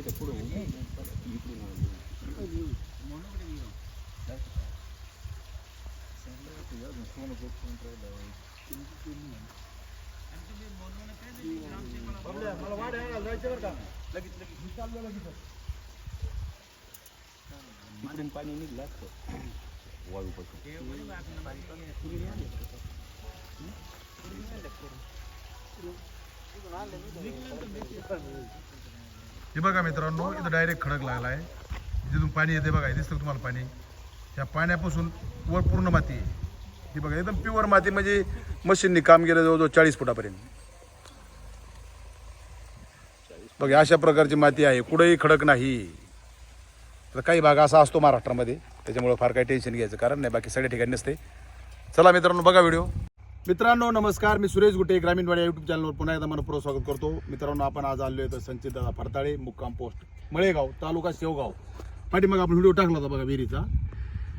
ఎప్పుడు मला वाढ यायला जायचं बरं का लगेच लगेच चाललं लगेच पाणी निघला वाळू पासून हे बघा मित्रांनो इथं डायरेक्ट खडक लागला आहे जिथून पाणी येते बघा दिसतं तुम्हाला पाणी? त्या पाण्यापासून वर पूर्ण माती आहे. ही बघा एकदम प्युअर माती म्हणजे मशीननी काम केलं जवळजवळ चाळीस फुटापर्यंत. बघा अशा प्रकारची माती आहे. कुठेही खडक नाही. तर काही भाग असा असतो महाराष्ट्रामध्ये. त्याच्यामुळे फार काही टेन्शन घ्यायचं कारण नाही बाकी सगळ्या ठिकाणी नसते. चला मित्रांनो बघा व्हिडिओ मित्रांनो नमस्कार. मी सुरेश गुटे ग्रामीण वाड्या युट्यूब चॅनलवर पुन्हा एकदा मनपूर्वक स्वागत करतो. मित्रांनो आपण आज आलो आहे तर संचित दादा फरताळे मुक्काम पोस्ट मळेगाव तालुका शेवगाव. पाठीमाग आपण व्हिडिओ टाकला होता बघा विहिरीचा.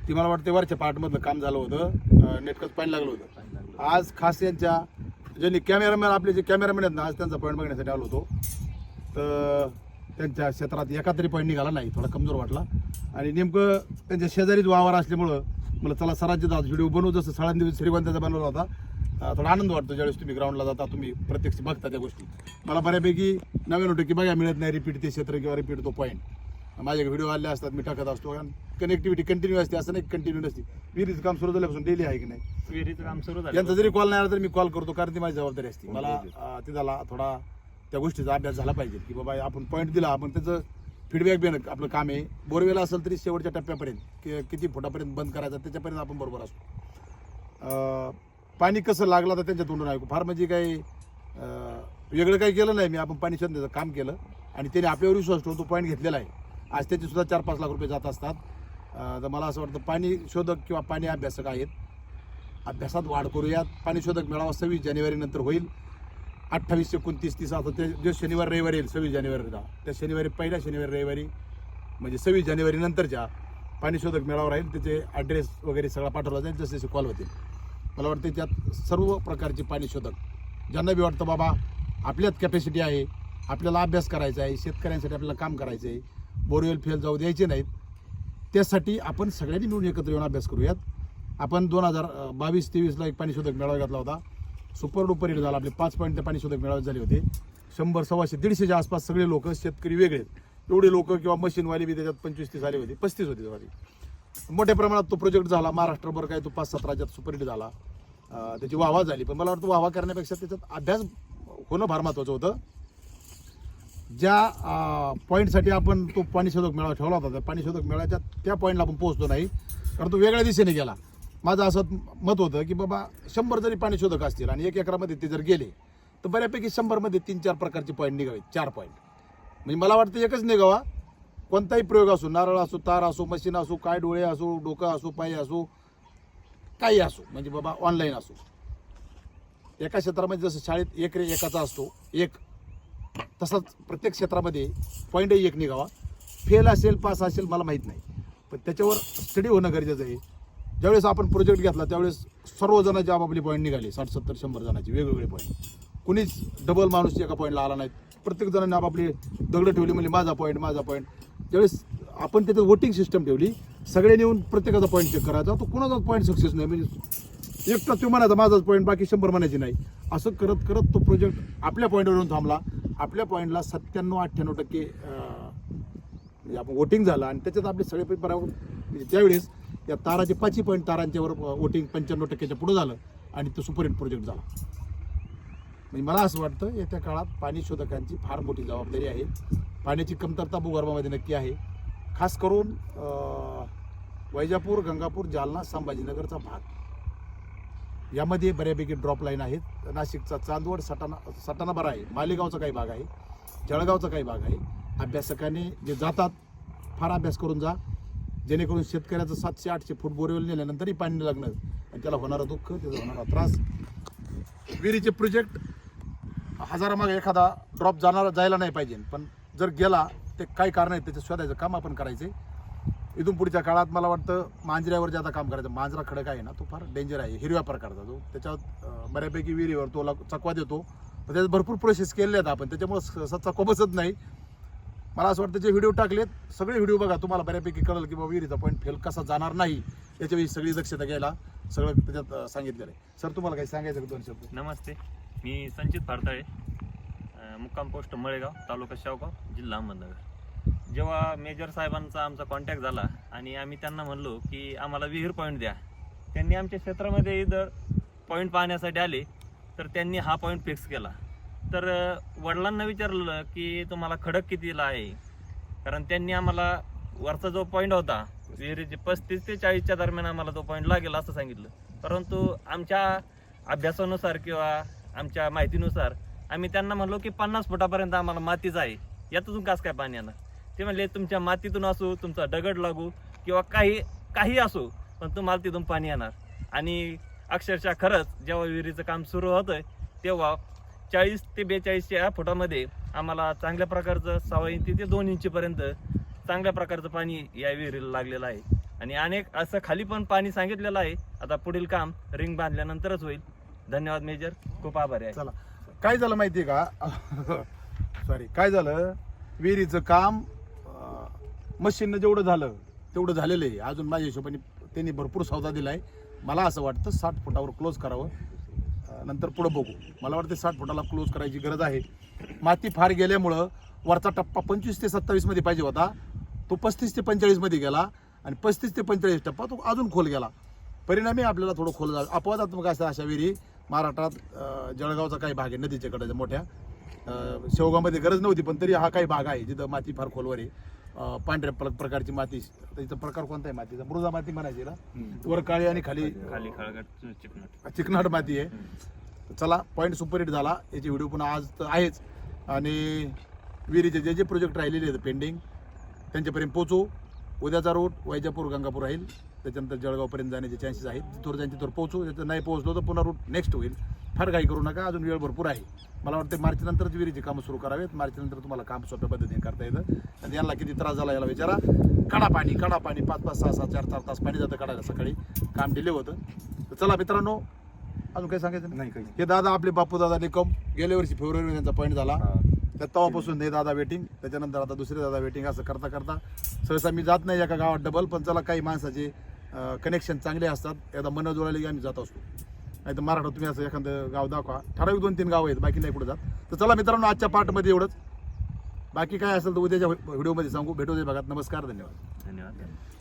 ती मला वाटते वरच्या पार्टमधलं काम झालं होतं. नेटकच पाणी लागलं होतं. आज खास यांच्या ज्यांनी कॅमेरामॅन आपले जे कॅमेरामॅन आहेत ना आज त्यांचा पॉईंट बघण्यासाठी आलो होतो. तर त्यांच्या क्षेत्रात एका तरी पॉईंट निघाला नाही थोडा कमजोर वाटला. आणि नेमकं त्यांच्या शेजारीच वावर असल्यामुळं मला चला सरांचे दास व्हिडिओ बनवू जसं सळांदेवी श्रीवंताचा बनवला होता थोडा आनंद वाटतो ज्यावेळेस तुम्ही ग्राउंडला जाता तुम्ही प्रत्यक्ष बघता त्या गोष्टी. मला बऱ्यापैकी नव्याण्णव टक्के बघा मिळत नाही रिपीट ते क्षेत्र किंवा रिपीट तो पॉईंट माझे व्हिडिओ आले असतात मी टाकत असतो. कारण कनेक्टिव्हिटी कंटिन्यू असते असं नाही कंटिन्यू नसते. विहिरीचं काम सुरू झाल्यापासून डेली आहे की नाही? विहिरीचं काम सुरू झालं यांचा जरी कॉल नाही आला तरी मी कॉल करतो कारण ती माझी जबाबदारी असते. मला तिथला थोडा त्या गोष्टीचा अभ्यास झाला पाहिजे की बाबा आपण पॉईंट दिला आपण त्याचं फीडबॅक देणं आपलं काम आहे. बोरवेल असेल तरी शेवटच्या टप्प्यापर्यंत कि किती फुटापर्यंत बंद करायचं त्याच्यापर्यंत आपण बरोबर असतो. पाणी कसं लागलं तर त्यांच्या तोंडून ऐकू फार म्हणजे काही वेगळं काही केलं नाही. मी आपण पाणी शोधण्याचं काम केलं. आणि त्याने आपल्यावर विश्वास ठेवून तो पॉईंट घेतलेला आहे. आज त्याचे सुद्धा चार पाच लाख रुपये जात असतात. तर मला असं वाटतं पाणी शोधक किंवा पाणी अभ्यासक आहेत. अभ्यासात वाढ करूयात. पाणी शोधक मेळावा सव्वीस जानेवारीनंतर होईल. अठ्ठावीस एकोणतीस तीस आता ते जो शनिवार रविवारी येईल सव्वीस जानेवारीला त्या शनिवारी पहिल्या शनिवारी रविवारी म्हणजे सव्वीस जानेवारीनंतरच्या पाणी शोधक मेळावा राहील. त्याचे ॲड्रेस वगैरे सगळा पाठवला जाईल. जसे जसे कॉल होतील. मला वाटतं त्यात सर्व प्रकारचे पाणी शोधक. ज्यांना बी वाटतं बाबा आपल्यात कॅपॅसिटी आहे आपल्याला अभ्यास करायचा आहे शेतकऱ्यांसाठी आपल्याला काम करायचं आहे बोरवेल फेल जाऊ द्यायचे नाहीत त्यासाठी आपण सगळ्यांनी मिळून एकत्र येऊन अभ्यास करूयात. आपण दोन हजार बावीस तेवीसला एक पाणी शोधक मेळावा घातला होता. सुपर डुपर हिट झाला. आपले पाच पॉईंट ते पाणी शोधक मेळावे झाले होते. शंभर सव्वाशे दीडशेच्या आसपास सगळे लोक शेतकरी वेगळे. एवढे लोक किंवा मशीनवाले बी त्याच्यात पंचवीस तीस आले होते पस्तीस होते त्यामध्ये मोठ्या प्रमाणात तो प्रोजेक्ट झाला. महाराष्ट्रभर काय तो पाच सात राज्यात सुपरहिट झाला. त्याची वाहवा झाली. पण मला वाटतं वाहवा करण्यापेक्षा त्याच्यात अभ्यास होणं फार महत्त्वाचं होतं. ज्या पॉईंटसाठी आपण तो पाणी शोधक मेळावा ठेवला होता. त्या पाणी शोधक मेळाव्याच्या त्या पॉईंटला आपण पोहोचलो नाही. कारण तो वेगळ्या दिशेने गेला. माझं असं मत होतं की बाबा शंभर जरी पाणी शोधक असतील आणि एक एकरामध्ये ते जर गेले तर बऱ्यापैकी शंभरमध्ये तीन चार प्रकारचे पॉईंट निघावे चार पॉईंट म्हणजे मला वाटतं एकच निघावा. कोणताही प्रयोग असो नारळ असो तार असो मशीन असो काय डोळे असो डोकं असो पाय असो काही असो म्हणजे बाबा ऑनलाईन असो. एका क्षेत्रामध्ये जसं शाळेत एक रे एकाचा असतो एक तसाच प्रत्येक क्षेत्रामध्ये पॉईंटही एक निघावा. फेल असेल पास असेल मला माहीत नाही. पण त्याच्यावर स्टडी होणं गरजेचं आहे. ज्यावेळेस आपण प्रोजेक्ट घेतला त्यावेळेस सर्वजणांचे आपापले पॉईंट निघाले साठ सत्तर शंभर जणांचे वेगवेगळे पॉईंट कुणीच डबल माणूस एका पॉईंटला आला नाही प्रत्येक जणांनी आपापली दगडं ठेवली म्हणजे माझा पॉईंट माझा पॉईंट ज्यावेळेस आपण त्याच्यात वोटिंग सिस्टम ठेवली सगळ्यांनी येऊन प्रत्येकाचा पॉईंट चेक करायचा. तो कुणाचाच पॉईंट सक्सेस नाही. म्हणजे एकटा तो म्हणायचा माझाच पॉईंट बाकी शंभर म्हणायची नाही. असं करत करत तो प्रोजेक्ट आपल्या पॉईंटवर येऊन थांबला. आपल्या पॉईंटला सत्त्याण्णव अठ्ठ्याण्णव टक्के म्हणजे आपण वोटिंग झालं. आणि त्याच्यात आपले सगळे पेपर म्हणजे त्यावेळेस या ताराचे पाचही पॉईंट तारांच्यावर वोटिंग पंच्याण्णव टक्क्याच्या पुढं झालं. आणि तो सुपर हिट प्रोजेक्ट झाला. म्हणजे मला असं वाटतं येत्या काळात पाणी शोधकांची फार मोठी जबाबदारी आहे. पाण्याची कमतरता भूगर्भामध्ये नक्की आहे. खास करून वैजापूर गंगापूर जालना संभाजीनगरचा भाग. यामध्ये बऱ्यापैकी ड्रॉप लाईन आहेत. नाशिकचा चांदवड सटाणा सटाणा बरा आहे. मालेगावचा काही भाग आहे. जळगावचा काही भाग आहे. अभ्यासकाने जे जातात फार अभ्यास करून जा. जेणेकरून शेतकऱ्याचं सातशे आठशे फूट बोरवेल नेल्यानंतरही पाणी लागणं आणि त्याला होणारा दुःख त्याचा होणारा त्रास. विहिरीचे प्रोजेक्ट हजारामागे एखादा ड्रॉप जाणार जायला नाही पाहिजे. पण जर गेला ते काय कारण आहे त्याचं शोधायचं काम आपण करायचे. इथून पुढच्या काळात मला वाटतं मांजऱ्यावर जे काम करायचं मांजरा खडक आहे ना तो फार डेंजर आहे हिरव्या प्रकारचा तो त्याच्यात बऱ्यापैकी विहिरीवर तो चकवा देतो. तर त्याच्यात भरपूर प्रोसेस केलेले आहेत आपण त्याच्यामुळं सच्चा सहसा चकवा बसत नाही. मला असं वाटतं जे व्हिडिओ टाकलेत सगळे व्हिडिओ बघा तुम्हाला बऱ्यापैकी कळलं की बाबा विहिरीचा पॉईंट फेल कसा जाणार नाही याच्याविषयी सगळी दक्षता घ्यायला सगळं त्याच्यात सांगितलेलं आहे. सर तुम्हाला काही सांगायचं का दोन शब्द? नमस्ते. मी संचित भारताळे मुक्काम पोस्ट मळेगाव तालुका शावगाव जिल्हा अहमदनगर. जेव्हा मेजर साहेबांचा आमचा कॉन्टॅक्ट झाला आणि आम्ही त्यांना म्हणलो की आम्हाला विहीर पॉईंट द्या. त्यांनी आमच्या क्षेत्रामध्ये जर पॉईंट पाहण्यासाठी आले तर त्यांनी हा पॉईंट फिक्स केला. तर वडिलांना विचारलं की तुम्हाला खडक कितीला आहे? कारण त्यांनी आम्हाला वरचा जो पॉईंट होता विहिरीचे पस्तीस ते चाळीसच्या दरम्यान आम्हाला तो पॉईंट लागेल असं सांगितलं. परंतु आमच्या अभ्यासानुसार किंवा आमच्या माहितीनुसार आम्ही त्यांना म्हणलो की पन्नास फुटापर्यंत आम्हाला मातीच आहे. यातून कास काय पाणी येणार? ते म्हणले तुमच्या मातीतून असो तुमचा दगड लागू किंवा काही काही असो पण तुम्हाला तिथून पाणी येणार. आणि अक्षरशः खरंच जेव्हा विहिरीचं काम सुरू होतं तेव्हा चाळीस ते बेचाळीसच्या फुटामध्ये आम्हाला चांगल्या प्रकारचं सव्वा इंची ते दोन इंचीपर्यंत चांगल्या प्रकारचं पाणी या विहिरीला लागलेलं आहे. आणि अनेक असं खाली पण पाणी सांगितलेलं आहे. आता पुढील काम रिंग बांधल्यानंतरच होईल. धन्यवाद मेजर खूप आभारी आहे. चला. काय झालं माहितीये का? सॉरी काय झालं? विहिरीचं काम मशीननं जेवढं झालं तेवढं झालेलं आहे. अजून माझ्या हिशोबाने त्यांनी भरपूर सौदा दिलाय. मला असं वाटतं साठ फुटावर क्लोज करावं. नंतर पुढं बघू. मला वाटतं साठ फुटाला क्लोज करायची गरज आहे. माती फार गेल्यामुळं वरचा टप्पा पंचवीस ते सत्तावीसमध्ये पाहिजे होता. तो पस्तीस ते पंचेचाळीसमध्ये गेला आणि पस्तीस ते पंचेचाळीस टप्पा तो अजून खोल गेला. परिणामी आपल्याला थोडं खोल झालं. अपवादात्मक असं अशा विहिरी महाराष्ट्रात जळगावचा काही भाग आहे नदीच्या कडेच्या मोठ्या. अं, शेवगावमध्ये गरज नव्हती पण तरी हा काही भाग आहे जिथं माती फार खोलवर आहे. पांढऱ्या प्र- प्रकारची माती त्याचा प्रकार कोणता आहे मातीचा मृदा माती म्हणायची ना वर काळी आणि खाली. खाली खळगट चिकनट. चिकनाट माती आहे. चला पॉईंट सुपर हिट झाला. याची व्हिडिओ पुन्हा आज तर आहेच. आणि विहिरीचे जे जे प्रोजेक्ट राहिलेले आहेत पेंडिंग त्यांच्यापर्यंत पोचू उद्याचा रूट वैजापूर गंगापूर राहील. त्याच्यानंतर जळगावपर्यंत जाण्याचे चान्सेस आहेत. तिथवर जायचे तिथवर पोहोचू. त्याचं नाही पोहोचलो तर पुन्हा रूट नेक्स्ट होईल. फार काही करू नका. अजून वेळ भरपूर आहे. मला वाटतं मार्चनंतरच विहिरीची कामं सुरू करावेत. मार्चनंतर तुम्हाला काम सोप्या पद्धतीने करता येतं. आणि यांना किती त्रास झाला याला विचारा. कडा पाणी कडा पाणी. पाच पाच सहा सहा चार चार तास पाणी जातं काढायला सकाळी. काम डिले होतं. तर चला मित्रांनो अजून काही सांगायचं नाही? काही हे दादा आपले बापू दादा निकम. गेल्या वर्षी फेब्रुवारी त्यांचा पॉईंट झाला. त्या तेव्हापासून हे दादा वेटिंग त्याच्यानंतर आता दुसरे दादा वेटिंग असं करता करता सहसा मी जात नाही एका गावात डबल पण चला काही माणसाचे कनेक्शन चांगले असतात. एकदा मन जोडायला की आम्ही जात असतो. नाही तर मराठा तुम्ही असं एखादं गाव दाखवा. ठराविक दोन तीन गाव आहेत बाकी नाही कुठं जात. तर चला मित्रांनो आजच्या पार्टमध्ये एवढंच. बाकी काय असेल तर उद्याच्या व्हिडिओमध्ये सांगू. भेटू दे बघा. नमस्कार धन्यवाद. धन्यवाद.